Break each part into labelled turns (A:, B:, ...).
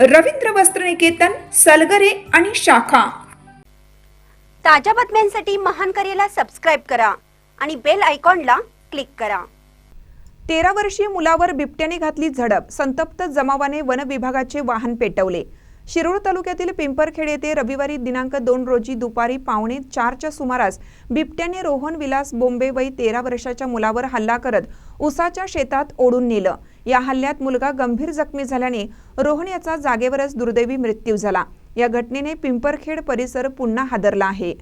A: रवींद्र वस्त्रनिकेतन सलगरे आणि शाखा.
B: ताज्या बातम्यांसाठी महान करेला सबस्क्राईब करा आणि बेल आयकॉनला क्लिक करा.
C: तेरा वर्षीय मुलावर बिबट्याने घातली झडप संतप्त जमावाने वन विभागाचे वाहन पेटवले. शिरूर तालुक्यातील पिंपरखेड येथे रविवारी दिनांक दोन रोजी दुपारी पावणे चारच्या सुमारास बिबट्याने रोहन विलास बोंबे वय तेरा वर्षाच्या मुलावर हल्ला करत उसाच्या शेतात ओढून नेलं. या हल्ल्यात मुलगा गंभीर जखमी झाल्याने रोहन याचा जागेवरच दुर्दैवी मृत्यू झाला. या घटनेने पिंपरखेड परिसर पुन्हा हादरला आहे.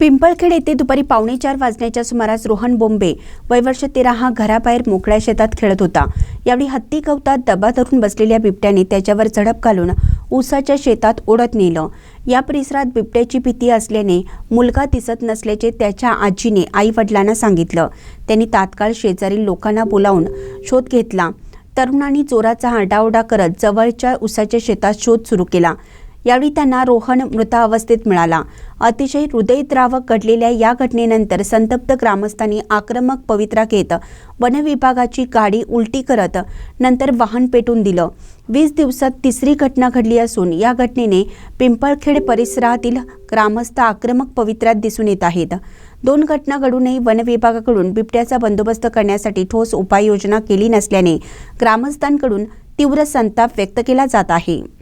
B: पिंपळखेड येथे दुपारी पावणे चार वाजण्याच्या सुमारास रोहन बोंबे वय वर्ष तेरा हा घराबाहेर मोकळ्या शेतात खेळत होता. यावेळी हत्ती गवतात दबा धरून बसलेल्या बिबट्याने त्याच्यावर झडप घालून ऊसाच्या शेतात ओढत नेलं. या परिसरात बिबट्याची भीती असल्याने मुलगा दिसत नसल्याचे त्याच्या आजीने आई वडिलांना सांगितलं. त्यांनी तात्काळ शेजारील लोकांना बोलावून शोध घेतला. तरुणांनी चोराचा आडाओडा करत जवळच्या ऊसाच्या शेतात शोध सुरू केला. यावेळी त्यांना रोहन मृतावस्थेत मिळाला. अतिशय हृदयद्रावक घडलेल्या या घटनेनंतर संतप्त ग्रामस्थांनी आक्रमक पवित्रा घेत वनविभागाची गाडी उलटी करत नंतर वाहन पेटून दिलं. वीस दिवसात तिसरी घटना घडली असून या घटनेने पिंपळखेड परिसरातील ग्रामस्थ आक्रमक पवित्र्यात दिसून येत आहेत. दोन घटना घडूनही वनविभागाकडून बिबट्याचा बंदोबस्त करण्यासाठी ठोस उपाययोजना केली नसल्याने ग्रामस्थांकडून तीव्र संताप व्यक्त केला जात आहे.